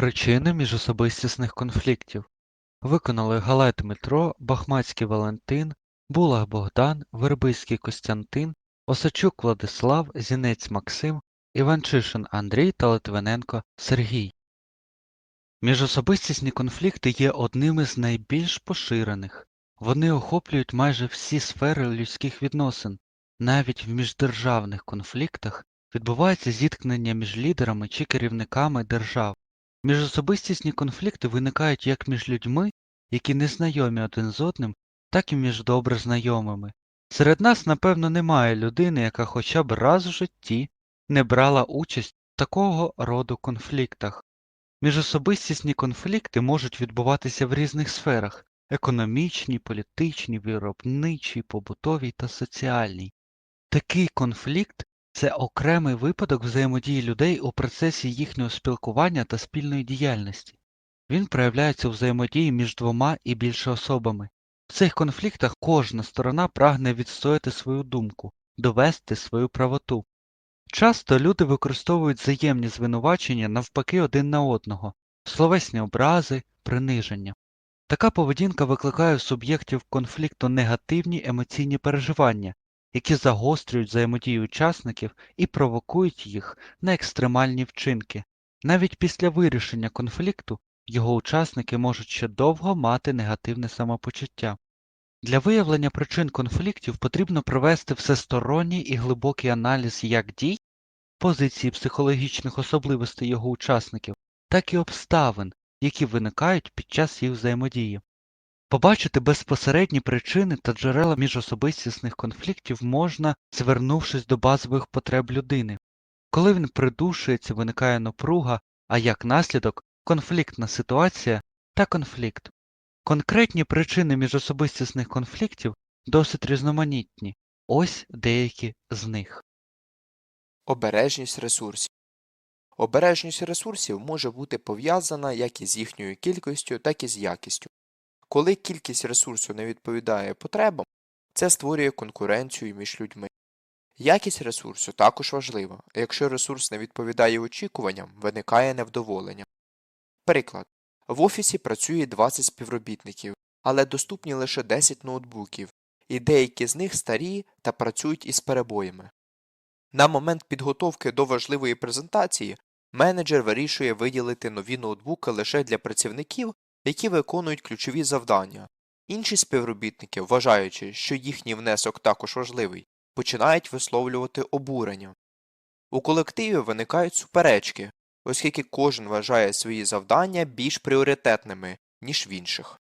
Причини міжособистісних конфліктів виконали Галай Дмитро, Бахмацький Валентин, Булах Богдан, Вербицький Костянтин, Осадчук Владислав, Зінець Максим, Іванчишин Андрій та Литвиненко Сергій. Міжособистісні конфлікти є одними з найбільш поширених. Вони охоплюють майже всі сфери людських відносин. Навіть в міждержавних конфліктах відбувається зіткнення між лідерами чи керівниками держав. Міжособистісні конфлікти виникають як між людьми, які не знайомі один з одним, так і між добре знайомими. Серед нас, напевно, немає людини, яка хоча б раз в житті не брала участь в такого роду конфліктах. Міжособистісні конфлікти можуть відбуватися в різних сферах економічній, політичній, виробничій, побутовій та соціальній. Такий конфлікт це окремий випадок взаємодії людей у процесі їхнього спілкування та спільної діяльності. Він проявляється у взаємодії між двома і більше особами. В цих конфліктах кожна сторона прагне відстояти свою думку, довести свою правоту. Часто люди використовують взаємні звинувачення навпаки один на одного, словесні образи, приниження. Така поведінка викликає у суб'єктів конфлікту негативні емоційні переживання, які загострюють взаємодію учасників і провокують їх на екстремальні вчинки. Навіть після вирішення конфлікту його учасники можуть ще довго мати негативне самопочуття. Для виявлення причин конфліктів потрібно провести всесторонній і глибокий аналіз як дій, позиції психологічних особливостей його учасників, так і обставин, які виникають під час їх взаємодії. Побачити безпосередні причини та джерела міжособистісних конфліктів можна, звернувшись до базових потреб людини. Коли він придушується, виникає напруга, а як наслідок конфліктна ситуація та конфлікт. Конкретні причини міжособистісних конфліктів досить різноманітні. Ось деякі з них. Обережність ресурсів. Обережність ресурсів може бути пов'язана як із їхньою кількістю, так і з якістю. Коли кількість ресурсу не відповідає потребам, це створює конкуренцію між людьми. Якість ресурсу також важлива. Якщо ресурс не відповідає очікуванням, виникає невдоволення. Приклад. В офісі працює 20 співробітників, але доступні лише 10 ноутбуків, і деякі з них старі та працюють із перебоями. На момент підготовки до важливої презентації менеджер вирішує виділити нові ноутбуки лише для працівників, які виконують ключові завдання. Інші співробітники, вважаючи, що їхній внесок також важливий, починають висловлювати обурення. У колективі виникають суперечки, оскільки кожен вважає свої завдання більш пріоритетними, ніж в інших.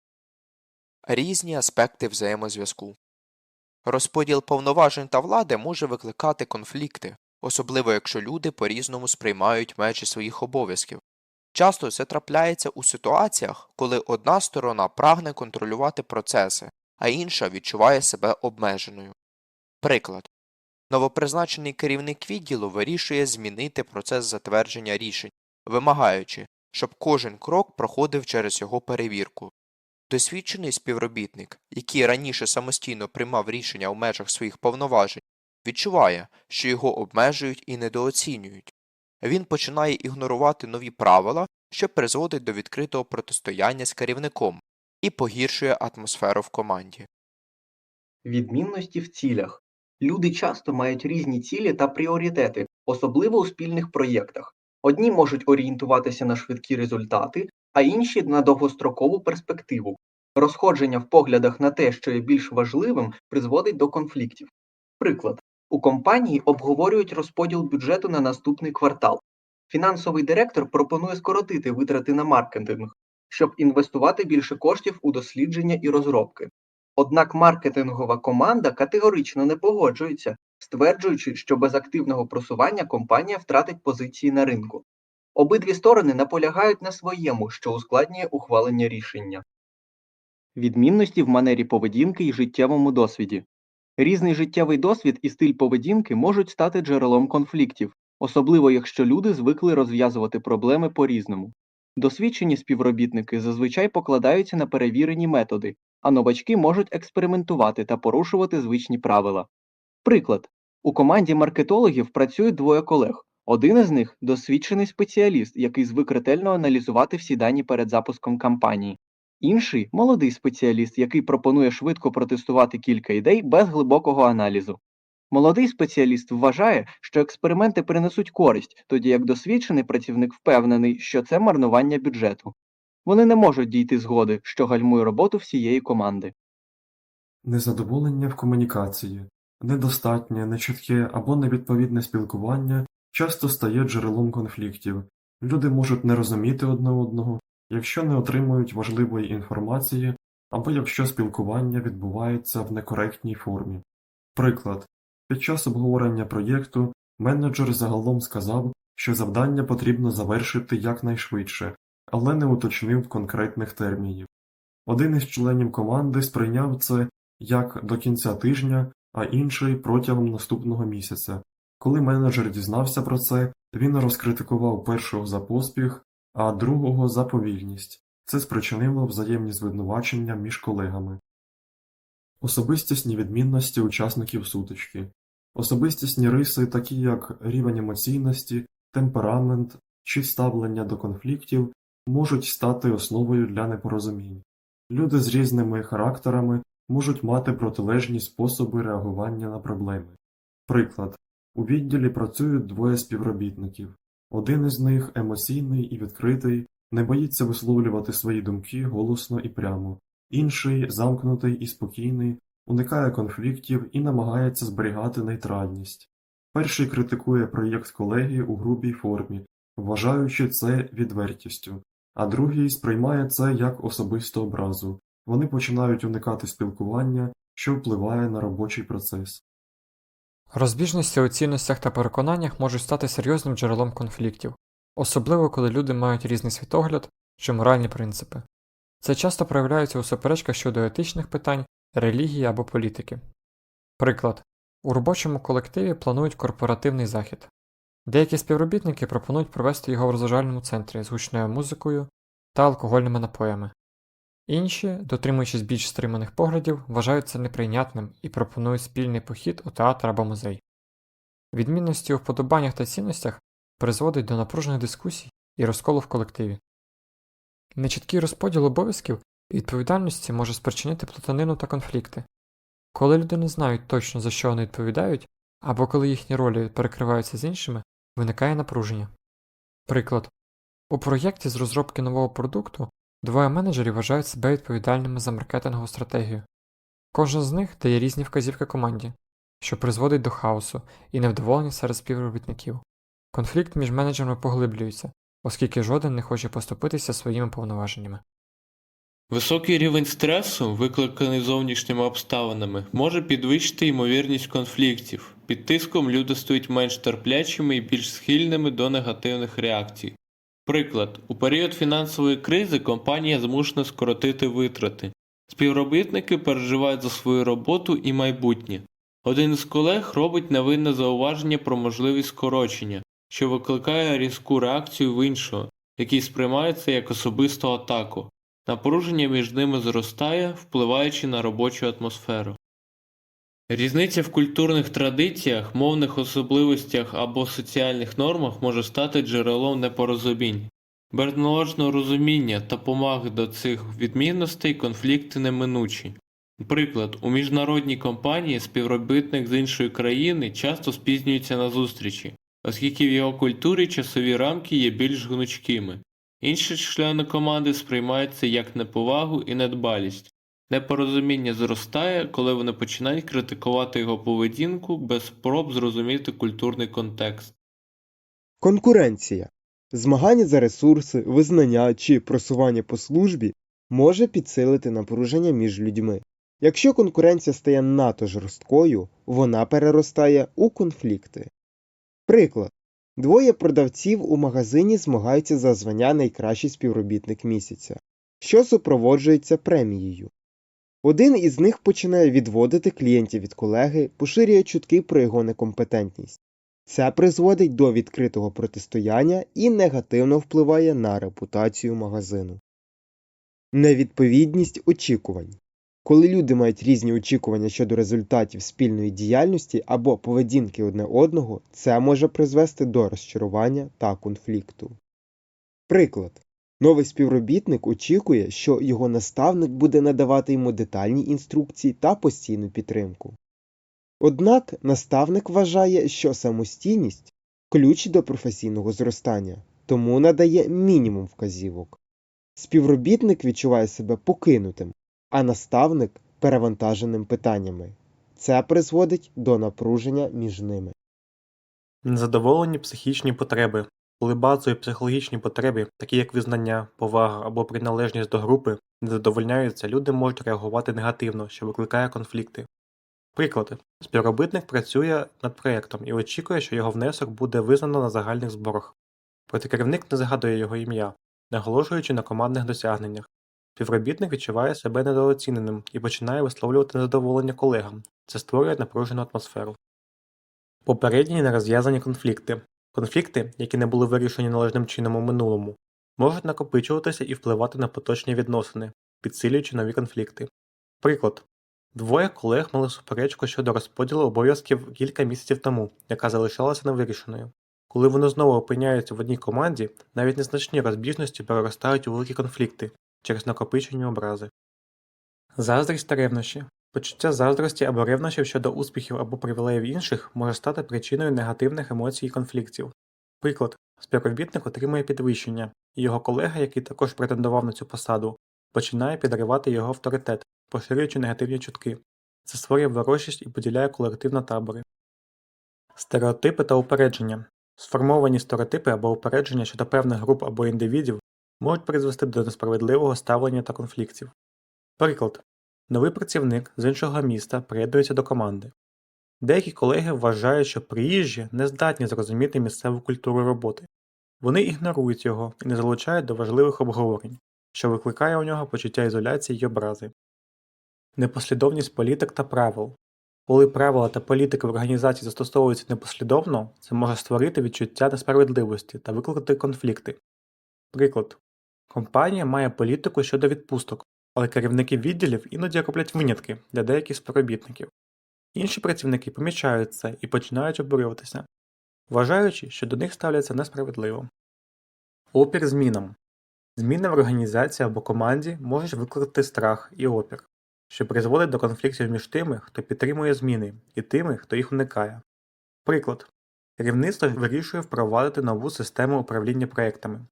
Різні аспекти взаємозв'язку. Розподіл повноважень та влади може викликати конфлікти, особливо якщо люди по-різному сприймають межі своїх обов'язків. Часто це трапляється у ситуаціях, коли одна сторона прагне контролювати процеси, а інша відчуває себе обмеженою. Приклад. Новопризначений керівник відділу вирішує змінити процес затвердження рішень, вимагаючи, щоб кожен крок проходив через його перевірку. Досвідчений співробітник, який раніше самостійно приймав рішення в межах своїх повноважень, відчуває, що його обмежують і недооцінюють. Він починає ігнорувати нові правила, що призводить до відкритого протистояння з керівником і погіршує атмосферу в команді. Відмінності в цілях. Люди часто мають різні цілі та пріоритети, особливо у спільних проєктах. Одні можуть орієнтуватися на швидкі результати, а інші на довгострокову перспективу. Розходження в поглядах на те, що є більш важливим, призводить до конфліктів. Приклад. У компанії обговорюють розподіл бюджету на наступний квартал. Фінансовий директор пропонує скоротити витрати на маркетинг, щоб інвестувати більше коштів у дослідження і розробки. Однак маркетингова команда категорично не погоджується, стверджуючи, що без активного просування компанія втратить позиції на ринку. Обидві сторони наполягають на своєму, що ускладнює ухвалення рішення. Відмінності в манері поведінки і життєвому досвіді. Різний життєвий досвід і стиль поведінки можуть стати джерелом конфліктів, особливо якщо люди звикли розв'язувати проблеми по-різному. Досвідчені співробітники зазвичай покладаються на перевірені методи, а новачки можуть експериментувати та порушувати звичні правила. Приклад. У команді маркетологів працюють двоє колег. Один із них досвідчений спеціаліст, який звик ретельно аналізувати всі дані перед запуском кампанії. Інший молодий спеціаліст, який пропонує швидко протестувати кілька ідей без глибокого аналізу. Молодий спеціаліст вважає, що експерименти принесуть користь, тоді як досвідчений працівник впевнений, що це марнування бюджету. Вони не можуть дійти згоди, що гальмує роботу всієї команди. Незадоволення в комунікації, недостатнє, нечітке або невідповідне спілкування часто стає джерелом конфліктів. Люди можуть не розуміти одне одного, якщо не отримують важливої інформації або якщо спілкування відбувається в некоректній формі. Приклад. Під час обговорення проєкту менеджер загалом сказав, що завдання потрібно завершити якнайшвидше, але не уточнив конкретних термінів. Один із членів команди сприйняв це як до кінця тижня, а інший протягом наступного місяця. Коли менеджер дізнався про це, він розкритикував першого за поспіх, а другого за повільність. Це спричинило взаємні звинувачення між колегами. Особистісні відмінності учасників сутички. Особистісні риси, такі як рівень емоційності, темперамент чи ставлення до конфліктів, можуть стати основою для непорозумінь. Люди з різними характерами можуть мати протилежні способи реагування на проблеми. Приклад. У відділі працюють двоє співробітників. Один із них емоційний і відкритий, не боїться висловлювати свої думки голосно і прямо, інший замкнутий і спокійний, уникає конфліктів і намагається зберігати нейтральність. Перший критикує проєкт колеги у грубій формі, вважаючи це відвертістю, а другий сприймає це як особисту образу. Вони починають уникати спілкування, що впливає на робочий процес. Розбіжності у цінностях та переконаннях можуть стати серйозним джерелом конфліктів, особливо коли люди мають різний світогляд чи моральні принципи. Це часто проявляється у суперечках щодо етичних питань, релігії або політики. Приклад. У робочому колективі планують корпоративний захід. Деякі співробітники пропонують провести його в розважальному центрі з гучною музикою та алкогольними напоями. Інші, дотримуючись більш стриманих поглядів, вважають це неприйнятним і пропонують спільний похід у театр або музей. Відмінності у вподобаннях та цінностях призводить до напружених дискусій і розколу в колективі. Нечіткий розподіл обов'язків і відповідальності може спричинити плутанину та конфлікти. Коли люди не знають точно за що вони відповідають, або коли їхні ролі перекриваються з іншими, виникає напруження. Приклад. У проєкті з розробки нового продукту Двоє менеджерів вважають себе відповідальними за маркетингову стратегію. Кожен з них дає різні вказівки команді, що призводить до хаосу і невдоволення серед співробітників. Конфлікт між менеджерами поглиблюється, оскільки жоден не хоче поступитися своїми повноваженнями. Високий рівень стресу, викликаний зовнішніми обставинами, може підвищити ймовірність конфліктів. Під тиском люди стають менш терплячими і більш схильними до негативних реакцій. Приклад, у період фінансової кризи компанія змушена скоротити витрати. Співробітники переживають за свою роботу і майбутнє. Один із колег робить невинне зауваження про можливість скорочення, що викликає різку реакцію в іншого, який сприймає це як особисту атаку. Напруження між ними зростає, впливаючи на робочу атмосферу. Різниця в культурних традиціях, мовних особливостях або соціальних нормах може стати джерелом непорозумінь. Без належного розуміння та поваги до цих відмінностей конфлікти неминучі. Наприклад, у міжнародній компанії співробітник з іншої країни часто спізнюється на зустрічі, оскільки в його культурі часові рамки є більш гнучкими. Інші члени команди сприймають це як неповагу і недбалість. Непорозуміння зростає, коли вони починають критикувати його поведінку без спроб зрозуміти культурний контекст. Конкуренція. Змагання за ресурси, визнання чи просування по службі може підсилити напруження між людьми. Якщо конкуренція стає надто жорсткою, вона переростає у конфлікти. Приклад. Двоє продавців у магазині змагаються за звання найкращий співробітник місяця, що супроводжується премією. Один із них починає відводити клієнтів від колеги, поширює чутки про його некомпетентність. Це призводить до відкритого протистояння і негативно впливає на репутацію магазину. Невідповідність очікувань. Коли люди мають різні очікування щодо результатів спільної діяльності або поведінки одне одного, це може призвести до розчарування та конфлікту. Приклад. Новий співробітник очікує, що його наставник буде надавати йому детальні інструкції та постійну підтримку. Однак наставник вважає, що самостійність ключ до професійного зростання, тому надає мінімум вказівок. Співробітник відчуває себе покинутим, а наставник перевантаженим питаннями. Це призводить до напруження між ними. Незадоволені психічні потреби. Коли базові психологічні потреби, такі як визнання, повага або приналежність до групи, не задовольняються, люди можуть реагувати негативно, що викликає конфлікти. Приклад. Співробітник працює над проєктом і очікує, що його внесок буде визнано на загальних зборах. Проте керівник не згадує його ім'я, наголошуючи на командних досягненнях. Співробітник відчуває себе недооціненим і починає висловлювати незадоволення колегам. Це створює напружену атмосферу. Попередні нерозв'язані конфлікти. Конфлікти, які не були вирішені належним чином у минулому, можуть накопичуватися і впливати на поточні відносини, підсилюючи нові конфлікти. Приклад. Двоє колег мали суперечку щодо розподілу обов'язків кілька місяців тому, яка залишалася невирішеною. Коли вони знову опиняються в одній команді, навіть незначні розбіжності переростають у великі конфлікти через накопичені образи. Заздрість та ревнощі. Почуття заздрості або ревнощів щодо успіхів або привілеїв інших може стати причиною негативних емоцій і конфліктів. Приклад, співробітник отримує підвищення, і його колега, який також претендував на цю посаду, починає підривати його авторитет, поширюючи негативні чутки. Це створює ворожість і поділяє колектив на табори. Стереотипи та упередження. Сформовані стереотипи або упередження щодо певних груп або індивідів можуть призвести до несправедливого ставлення та конфліктів. Приклад. Новий працівник з іншого міста приєднується до команди. Деякі колеги вважають, що приїжджі не здатні зрозуміти місцеву культуру роботи. Вони ігнорують його і не залучають до важливих обговорень, що викликає у нього почуття ізоляції й образи. Непослідовність політик та правил. Коли правила та політики в організації застосовуються непослідовно, це може створити відчуття несправедливості та викликати конфлікти. Приклад. Компанія має політику щодо відпусток, але керівники відділів іноді роблять винятки для деяких співробітників. Інші працівники помічають це і починають обурюватися, вважаючи, що до них ставляться несправедливо. Опір змінам. Зміни в організації або команді можуть викликати страх і опір, що призводить до конфліктів між тими, хто підтримує зміни, і тими, хто їх уникає. Приклад. Керівництво вирішує впровадити нову систему управління проектами.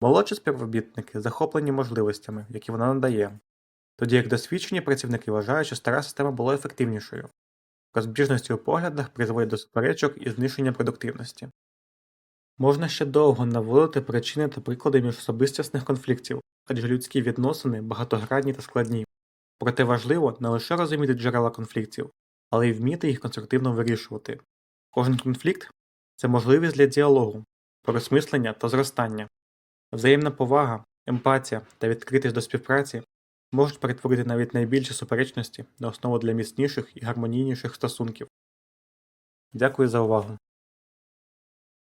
Молодші співробітники захоплені можливостями, які вона надає, тоді як досвідчені працівники вважають, що стара система була ефективнішою. Розбіжності у поглядах призводять до суперечок і знищення продуктивності. Можна ще довго наводити причини та приклади міжособистісних конфліктів, адже людські відносини багатогранні та складні. Проте важливо не лише розуміти джерела конфліктів, але й вміти їх конструктивно вирішувати. Кожен конфлікт це можливість для діалогу, переосмислення та зростання. Взаємна повага, емпатія та відкритість до співпраці можуть перетворити навіть найбільші суперечності на основу для міцніших і гармонійніших стосунків. Дякую за увагу.